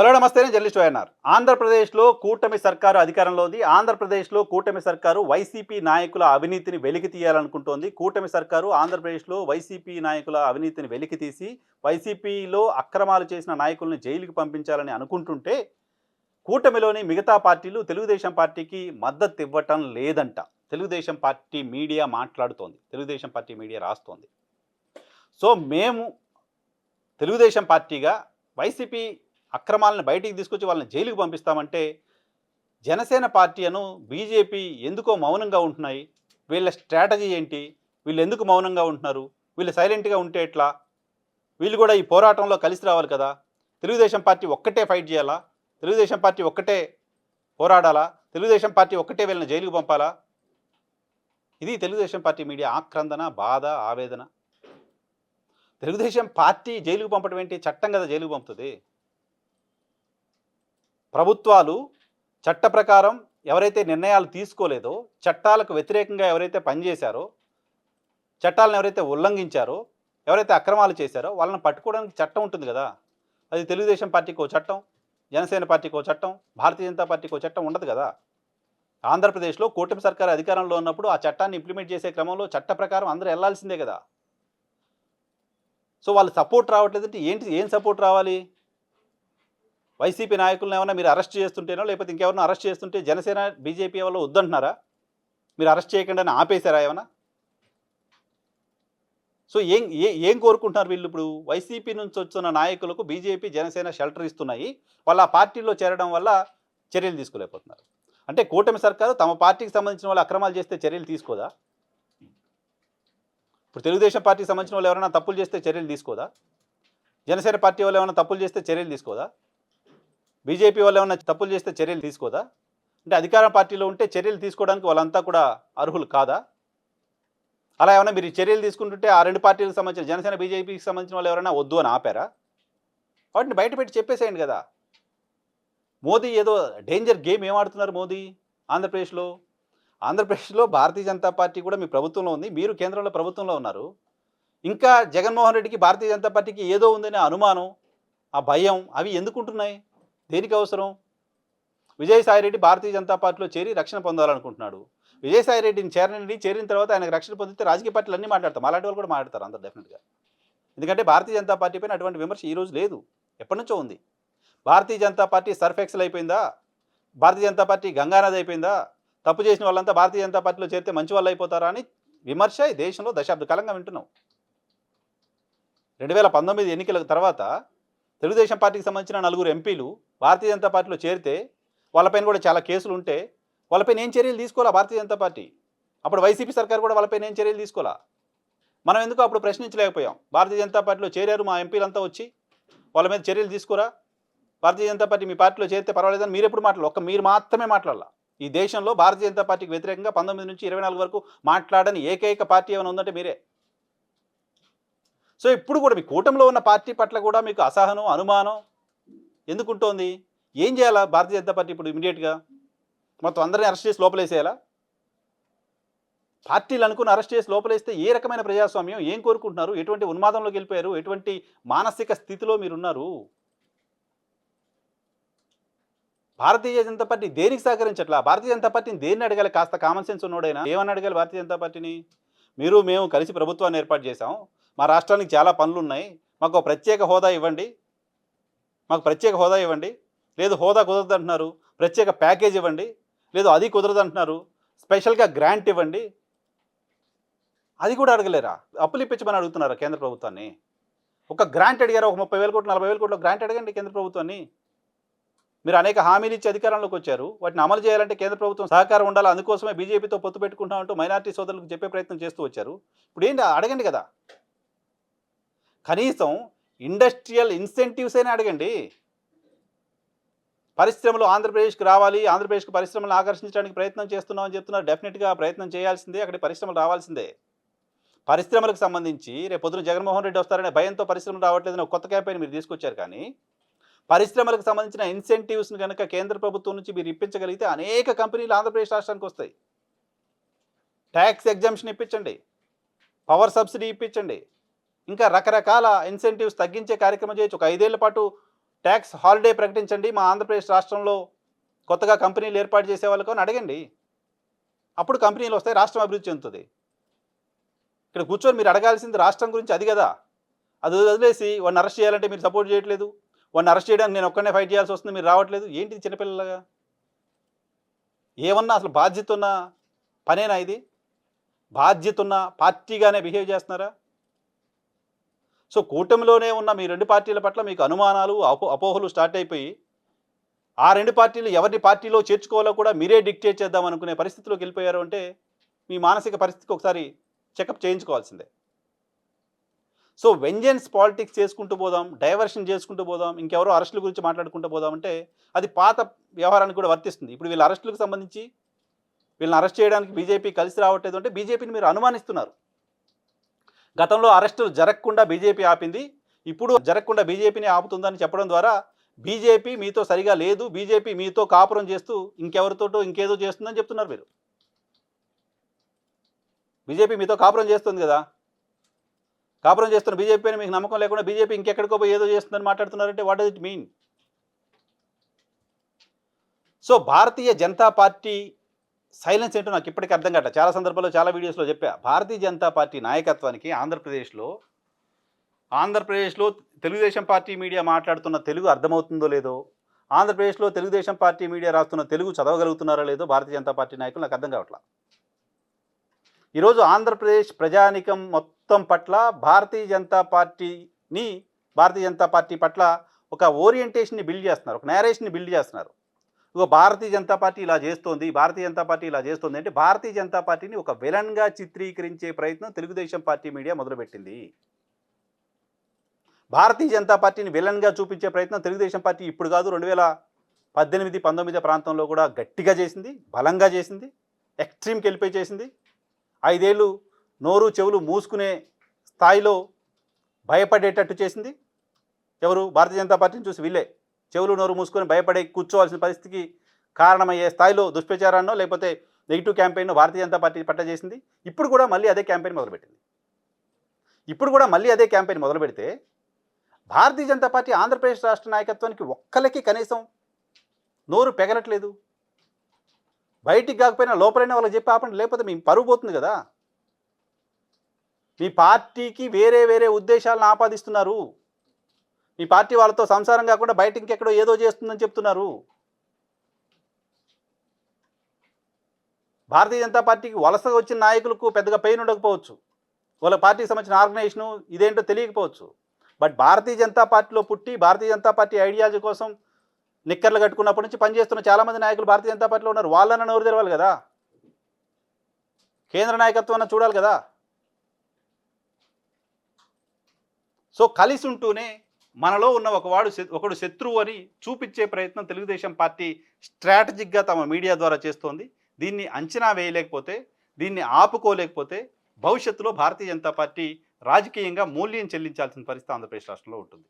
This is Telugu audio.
హలో నమస్తే నేను జర్నలిస్ట్ వైఎన్ఆర్. ఆంధ్రప్రదేశ్లో కూటమి సర్కారు అధికారంలో ఉంది. ఆంధ్రప్రదేశ్లో కూటమి సర్కారు వైసీపీ నాయకుల అవినీతిని వెలికి తీయాలనుకుంటోంది. కూటమి సర్కారు ఆంధ్రప్రదేశ్లో వైసీపీ నాయకుల అవినీతిని వెలికి తీసి వైసీపీలో అక్రమాలు చేసిన నాయకుల్ని జైలుకి పంపించాలని అనుకుంటుంటే కూటమిలోని మిగతా పార్టీలు తెలుగుదేశం పార్టీకి మద్దతు ఇవ్వటం లేదంట. తెలుగుదేశం పార్టీ మీడియా మాట్లాడుతోంది. తెలుగుదేశం పార్టీ మీడియా రాస్తోంది. సో మేము తెలుగుదేశం పార్టీగా వైసీపీ అక్రమాలను బయటికి తీసుకొచ్చి వాళ్ళని జైలుకి పంపిస్తామంటే జనసేన పార్టీ అను బీజేపీ ఎందుకో మౌనంగా ఉంటున్నాయి? వీళ్ళ స్ట్రాటజీ ఏంటి? వీళ్ళు ఎందుకు మౌనంగా ఉంటున్నారు? వీళ్ళు సైలెంట్గా ఉంటే ఎట్లా? వీళ్ళు కూడా ఈ పోరాటంలో కలిసి రావాలి కదా? తెలుగుదేశం పార్టీ ఒక్కటే ఫైట్ చేయాలా? తెలుగుదేశం పార్టీ ఒక్కటే పోరాడాలా? తెలుగుదేశం పార్టీ ఒక్కటే వీళ్ళని జైలుకి పంపాలా? ఇది తెలుగుదేశం పార్టీ మీడియా ఆక్రందన బాధ ఆవేదన. తెలుగుదేశం పార్టీ జైలుకు పంపడం ఏంటి? చట్టం కదా జైలుకు పంపుతుంది. ప్రభుత్వాలు చట్ట ప్రకారం ఎవరైతే నిర్ణయాలు తీసుకోలేదో చట్టాలకు వ్యతిరేకంగా ఎవరైతే పనిచేశారో చట్టాలను ఎవరైతే ఉల్లంఘించారో ఎవరైతే అక్రమాలు చేశారో వాళ్ళని పట్టుకోవడానికి చట్టం ఉంటుంది కదా. అది తెలుగుదేశం పార్టీకి చట్టం జనసేన పార్టీకి చట్టం భారతీయ జనతా పార్టీకి చట్టం ఉండదు కదా. ఆంధ్రప్రదేశ్లో కూటమి సర్కారు అధికారంలో ఉన్నప్పుడు ఆ చట్టాన్ని ఇంప్లిమెంట్ చేసే క్రమంలో చట్ట ప్రకారం అందరూ వెళ్ళాల్సిందే కదా. సో వాళ్ళు సపోర్ట్ రావట్లేదంటే ఏంటి ఏం సపోర్ట్ రావాలి? వైసీపీ నాయకులను ఏమైనా మీరు అరెస్ట్ చేస్తుంటేనో లేకపోతే ఇంకెవరినో అరెస్ట్ చేస్తుంటే జనసేన బీజేపీ వాళ్ళు వద్దంటున్నారా? మీరు అరెస్ట్ చేయకుండా ఆపేశారా ఏమైనా సో ఏం ఏ ఏం కోరుకుంటున్నారు వీళ్ళు ఇప్పుడు? వైసీపీ నుంచి వచ్చిన నాయకులకు బీజేపీ జనసేన షెల్టర్ ఇస్తున్నాయి. వాళ్ళు ఆ పార్టీలో చేరడం వల్ల చర్యలు తీసుకోలేకపోతున్నారు. అంటే కూటమి సర్కారు తమ పార్టీకి సంబంధించిన వాళ్ళు అక్రమాలు చేస్తే చర్యలు తీసుకోదా? ఇప్పుడు తెలుగుదేశం పార్టీకి సంబంధించిన వాళ్ళు ఎవరైనా తప్పులు చేస్తే చర్యలు తీసుకోదా? జనసేన పార్టీ వాళ్ళు ఏమైనా తప్పులు చేస్తే చర్యలు తీసుకోదా? బీజేపీ వాళ్ళు ఏమైనా తప్పులు చేస్తే చర్యలు తీసుకోదా? అంటే అధికార పార్టీలో ఉంటే చర్యలు తీసుకోవడానికి వాళ్ళంతా కూడా అర్హులు కాదా? అలా ఏమైనా మీరు చర్యలు తీసుకుంటుంటే ఆ రెండు పార్టీలకు సంబంధించిన జనసేన బీజేపీకి సంబంధించిన వాళ్ళు ఎవరైనా వద్దు అని ఆపారా? వాటిని బయట పెట్టి చెప్పేసేయండి కదా. మోదీ ఏదో డేంజర్ గేమ్ ఏం ఆడుతున్నారు మోదీ? ఆంధ్రప్రదేశ్లో? ఆంధ్రప్రదేశ్లో భారతీయ జనతా పార్టీ కూడా మీ ప్రభుత్వంలో ఉంది. మీరు కేంద్రంలో ప్రభుత్వంలో ఉన్నారు. ఇంకా జగన్మోహన్ రెడ్డికి భారతీయ జనతా పార్టీకి ఏదో ఉందనే అనుమానం ఆ భయం అవి ఎందుకుంటున్నాయి? దేనికి అవసరం? విజయసాయిరెడ్డి భారతీయ జనతా పార్టీలో చేరి రక్షణ పొందాలనుకుంటున్నాడు. విజయసాయిరెడ్డిని చేరనండి చేరిన తర్వాత ఆయనకు రక్షణ పొందితే రాజకీయ పార్టీలు అన్నీ మాట్లాడతాం. అలాంటి వాళ్ళు కూడా మాట్లాడతారు అందరు డెఫినెట్గా ఎందుకంటే భారతీయ జనతా పార్టీ పైన అటువంటి విమర్శ ఈ రోజు లేదు. ఎప్పటి నుంచో ఉంది. Bharatiya Janata party Surf Excel అయిపోయిందా? భారతీయ జనతా పార్టీ గంగానది అయిపోయిందా? తప్పు చేసిన వాళ్ళంతా భారతీయ జనతా పార్టీలో చేరితే మంచి వాళ్ళు అయిపోతారా అని విమర్శ ఈ దేశంలో దశాబ్ద కాలంగా వింటున్నాం. రెండు వేల పంతొమ్మిది ఎన్నికల తర్వాత తెలుగుదేశం పార్టీకి సంబంధించిన నలుగురు ఎంపీలు భారతీయ జనతా పార్టీలో చేరితే వాళ్ళపైన కూడా చాలా కేసులు ఉంటే వాళ్ళపైన ఏం చర్యలు తీసుకోవాలా భారతీయ జనతా పార్టీ? అప్పుడు వైసీపీ సర్కార్ కూడా వాళ్ళపైన ఏం చర్యలు తీసుకోవాలా? మనం ఎందుకు అప్పుడు ప్రశ్నించలేకపోయాం? భారతీయ జనతా పార్టీలో చేరారు మా ఎంపీలంతా వచ్చి వాళ్ళ మీద చర్యలు తీసుకోరా? భారతీయ జనతా పార్టీ మీ పార్టీలో చేరితే పర్వాలేదని మీరు ఎప్పుడు మాట్లాడాలి? ఒక్క మీరు మాత్రమే మాట్లాడాల? ఈ దేశంలో భారతీయ జనతా పార్టీకి వ్యతిరేకంగా పంతొమ్మిది నుంచి ఇరవై నాలుగు వరకు మాట్లాడని ఏకైక పార్టీ ఏమైనా ఉందంటే మీరే. సో ఇప్పుడు కూడా మీ కూటమిలో ఉన్న పార్టీ పట్ల కూడా మీకు అసహనం అనుమానం ఎందుకుంటోంది? ఏం చేయాలా భారతీయ జనతా పార్టీ ఇప్పుడు ఇమీడియట్గా? మొత్తం అందరిని అరెస్ట్ చేసి లోపలేసేయాలా? పార్టీలు అనుకుని అరెస్ట్ చేసి లోపలేస్తే ఏ రకమైన ప్రజాస్వామ్యం ఏం కోరుకుంటున్నారు? ఎటువంటి ఉన్మాదంలోకి వెళ్ళిపోయారు? ఎటువంటి మానసిక స్థితిలో మీరున్నారు? భారతీయ జనతా పార్టీ దేనికి సహకరించట్లా? భారతీయ జనతా పార్టీని దేన్ని అడగాలి? కాస్త కామన్ సెన్స్ ఉన్నోడైనా ఏమని అడగాలి భారతీయ జనతా పార్టీని? మీరు మేము కలిసి ప్రభుత్వాన్ని ఏర్పాటు చేశాం. మా రాష్ట్రానికి చాలా పనులు ఉన్నాయి మాకు ఒక ప్రత్యేక హోదా ఇవ్వండి. మాకు ప్రత్యేక హోదా ఇవ్వండి. లేదు హోదా కుదరదు అంటున్నారు ప్రత్యేక ప్యాకేజ్ ఇవ్వండి. లేదు అది కుదరదు అంటున్నారు స్పెషల్గా గ్రాంట్ ఇవ్వండి. అది కూడా అడగలేరా? అప్పులు ఇప్పించమని అడుగుతున్నారా కేంద్ర ప్రభుత్వాన్ని? ఒక గ్రాంట్ అడిగారు? ఒక ముప్పై వేల కోట్లు నలభై వేల కోట్లు గ్రాంట్ అడగండి కేంద్ర ప్రభుత్వాన్ని. మీరు అనేక హామీలు ఇచ్చి అధికారంలోకి వచ్చారు. వాటిని అమలు చేయాలంటే కేంద్ర ప్రభుత్వం సహకారం ఉండాలి. అందుకోసమే బీజేపీతో పొత్తు పెట్టుకుంటామంటూ మైనార్టీ సోదరులకు చెప్పే ప్రయత్నం చేస్తూ వచ్చారు. ఇప్పుడు ఏంటి? అడగండి కదా. కనీసం ఇండస్ట్రియల్ ఇన్సెంటివ్స్ అయినా అడగండి. పరిశ్రమలు ఆంధ్రప్రదేశ్కి రావాలి ఆంధ్రప్రదేశ్కి పరిశ్రమలు ఆకర్షించడానికి ప్రయత్నం చేస్తున్నామని చెప్తున్నారు. డెఫినెట్గా ప్రయత్నం చేయాల్సిందే అక్కడికి పరిశ్రమలు రావాల్సిందే. పరిశ్రమలకు సంబంధించి రేపు పొద్దున జగన్మోహన్ రెడ్డి వస్తారనే భయంతో పరిశ్రమలు రావట్లేదని కొత్త క్యాంపెయిన్ మీరు తీసుకొచ్చారు కానీ పరిశ్రమలకు సంబంధించిన ఇన్సెంటివ్స్ని కనుక కేంద్ర ప్రభుత్వం నుంచి మీరు ఇప్పించగలిగితే అనేక కంపెనీలు ఆంధ్రప్రదేశ్ రాష్ట్రానికి వస్తాయి. ట్యాక్స్ ఎగ్జామ్షన్ ఇప్పించండి. పవర్ సబ్సిడీ ఇప్పించండి. ఇంకా రకరకాల ఇన్సెంటివ్స్ తగ్గించే కార్యక్రమం చేయొచ్చు. ఒక ఐదేళ్ళ పాటు ట్యాక్స్ హాలిడే ప్రకటించండి. మా ఆంధ్రప్రదేశ్ రాష్ట్రంలో కొత్తగా కంపెనీలు ఏర్పాటు చేసే వాళ్ళకు అని అడగండి. అప్పుడు కంపెనీలు వస్తాయి రాష్ట్రం అభివృద్ధి చెందుతుంది. ఇక్కడ కూర్చొని మీరు అడగాల్సింది రాష్ట్రం గురించి అది కదా. అది వదిలేసి వాడిని అరెస్ట్ చేయాలంటే మీరు సపోర్ట్ చేయట్లేదు. వాడిని అరెస్ట్ చేయడానికి నేను ఒక్కనే ఫైట్ చేయాల్సి వస్తుంది మీరు రావట్లేదు. ఏంటిది చిన్నపిల్లలుగా? ఏమన్నా అసలు బాధ్యత ఉన్న పనేనా ఇది? బాధ్యత ఉన్న పార్టీగానే బిహేవ్ చేస్తున్నారా? సో కూటమిలోనే ఉన్న మీ రెండు పార్టీల పట్ల మీకు అనుమానాలు అపో అపోహలు స్టార్ట్ అయిపోయి ఆ రెండు పార్టీలు ఎవరిని పార్టీలో చేర్చుకోవాలో కూడా మీరే డిక్టేట్ చేద్దాం అనుకునే పరిస్థితిలోకి వెళ్ళిపోయారు అంటే మీ మానసిక పరిస్థితికి ఒకసారి చెకప్ చేయించుకోవాల్సిందే. సో వెంజెన్స్ పాలిటిక్స్ చేసుకుంటూ పోదాం డైవర్షన్ చేసుకుంటూ పోదాం ఇంకెవరో అరెస్టుల గురించి మాట్లాడుకుంటూ పోదాం అంటే అది పాత వ్యవహారానికి కూడా వర్తిస్తుంది. ఇప్పుడు వీళ్ళ అరెస్టులకు సంబంధించి వీళ్ళని అరెస్ట్ చేయడానికి బీజేపీ కలిసి రావట్లేదు అంటే బీజేపీని మీరు అనుమానిస్తున్నారు. గతంలో అరెస్టులు జరగకుండా బీజేపీ ఆపింది. ఇప్పుడు జరగకుండా బీజేపీని ఆపుతుందని చెప్పడం ద్వారా బీజేపీ మీతో సరిగా లేదు బీజేపీ మీతో కాపురం చేస్తూ ఇంకెవరితోటో ఇంకేదో చేస్తుందని చెప్తున్నారు మీరు. బీజేపీ మీతో కాపురం చేస్తుంది కదా. కాపురం చేస్తున్న బీజేపీ పైన మీకు నమ్మకం లేకుండా బీజేపీ ఇంకెక్కడికో పోయి ఏదో చేస్తుందని మాట్లాడుతున్నారంటే what does it mean so Bharatiya Janata party silence ఏంటో నాకు ఇప్పటికీ అర్థం కావట్లేదు. చాలా సందర్భాల్లో చాలా వీడియోస్లో చెప్పా. భారతీయ జనతా పార్టీ నాయకత్వానికి ఆంధ్రప్రదేశ్లో ఆంధ్రప్రదేశ్లో తెలుగుదేశం పార్టీ మీడియా మాట్లాడుతున్న తెలుగు అర్థమవుతుందో లేదో ఆంధ్రప్రదేశ్లో తెలుగుదేశం పార్టీ మీడియా రాస్తున్న తెలుగు చదవగలుగుతున్నారో లేదో భారతీయ జనతా పార్టీ నాయకులు నాకు అర్థం కావట్లా. ఈరోజు ఆంధ్రప్రదేశ్ ప్రజానికం మొత్తం పట్ల భారతీయ జనతా పార్టీని భారతీయ జనతా పార్టీ పట్ల ఒక ఓరియంటేషన్ని బిల్డ్ చేస్తున్నారు. ఒక నేరేషన్ని బిల్డ్ చేస్తున్నారు. ఇగో భారతీయ జనతా పార్టీ ఇలా చేస్తోంది భారతీయ జనతా పార్టీ ఇలా చేస్తోంది అంటే భారతీయ జనతా పార్టీని ఒక విలన్గా చిత్రీకరించే ప్రయత్నం తెలుగుదేశం పార్టీ మీడియా మొదలుపెట్టింది. భారతీయ జనతా పార్టీని విలన్గా చూపించే ప్రయత్నం తెలుగుదేశం పార్టీ ఇప్పుడు కాదు రెండు వేల పద్దెనిమిది పంతొమ్మిది ప్రాంతంలో కూడా గట్టిగా చేసింది బలంగా చేసింది ఎక్స్ట్రీమ్కి వెళ్ళిపోయి చేసింది. ఐదేళ్ళు నోరు చెవులు మూసుకునే స్థాయిలో భయపడేటట్టు చేసింది. ఎవరు? భారతీయ జనతా పార్టీని చూసి వీళ్ళే. చెవులు నోరు మూసుకొని భయపడే కూర్చోవాల్సిన పరిస్థితికి కారణమయ్యే స్థాయిలో దుష్ప్రచారాన్నో లేకపోతే negative campaign Bharatiya Janata party పట్ట చేసింది ఇప్పుడు కూడా మళ్ళీ అదే క్యాంపెయిన్ మొదలుపెట్టింది. ఇప్పుడు కూడా మళ్ళీ అదే క్యాంపెయిన్ మొదలు పెడితే భారతీయ జనతా పార్టీ ఆంధ్రప్రదేశ్ రాష్ట్ర నాయకత్వానికి ఒక్కలకి కనీసం నోరు పెగలట్లేదు. బయటికి కాకపోయినా లోపలైనా వాళ్ళకి చెప్పి ఆపండి లేకపోతే మీ పరువు పోతుంది కదా. మీ పార్టీకి వేరే వేరే ఉద్దేశాలను ఆపాదిస్తున్నారు. మీ పార్టీ వాళ్ళతో సంసారం కాకుండా బయట ఇంకెక్కడో ఏదో చేస్తుందని చెప్తున్నారు. భారతీయ జనతా పార్టీకి వలసగా వచ్చిన నాయకులకు పెద్దగా పెయిన్ ఉండకపోవచ్చు. వాళ్ళ పార్టీకి సంబంధించిన ఆర్గనైజేషను ఇదేంటో తెలియకపోవచ్చు. బట్ భారతీయ జనతా పార్టీలో పుట్టి భారతీయ జనతా పార్టీ ఐడియాలజీ కోసం నిక్కర్లు కట్టుకున్నప్పటి నుంచి పనిచేస్తున్న చాలామంది నాయకులు భారతీయ జనతా పార్టీలో ఉన్నారు. వాళ్ళన్న నోరు తెరవాలి కదా. కేంద్ర నాయకత్వం చూడాలి కదా. సో కలిసి ఉంటూనే మనలో ఉన్న ఒకవాడు ఒకడు శత్రువు అని చూపించే ప్రయత్నం తెలుగుదేశం పార్టీ స్ట్రాటజిక్గా తమ మీడియా ద్వారా చేస్తోంది. దీన్ని అంచనా వేయలేకపోతే దీన్ని ఆపుకోలేకపోతే భవిష్యత్తులో భారతీయ జనతా పార్టీ రాజకీయంగా మూల్యం చెల్లించాల్సిన పరిస్థితి ఆంధ్రప్రదేశ్ రాష్ట్రంలో ఉంటుంది.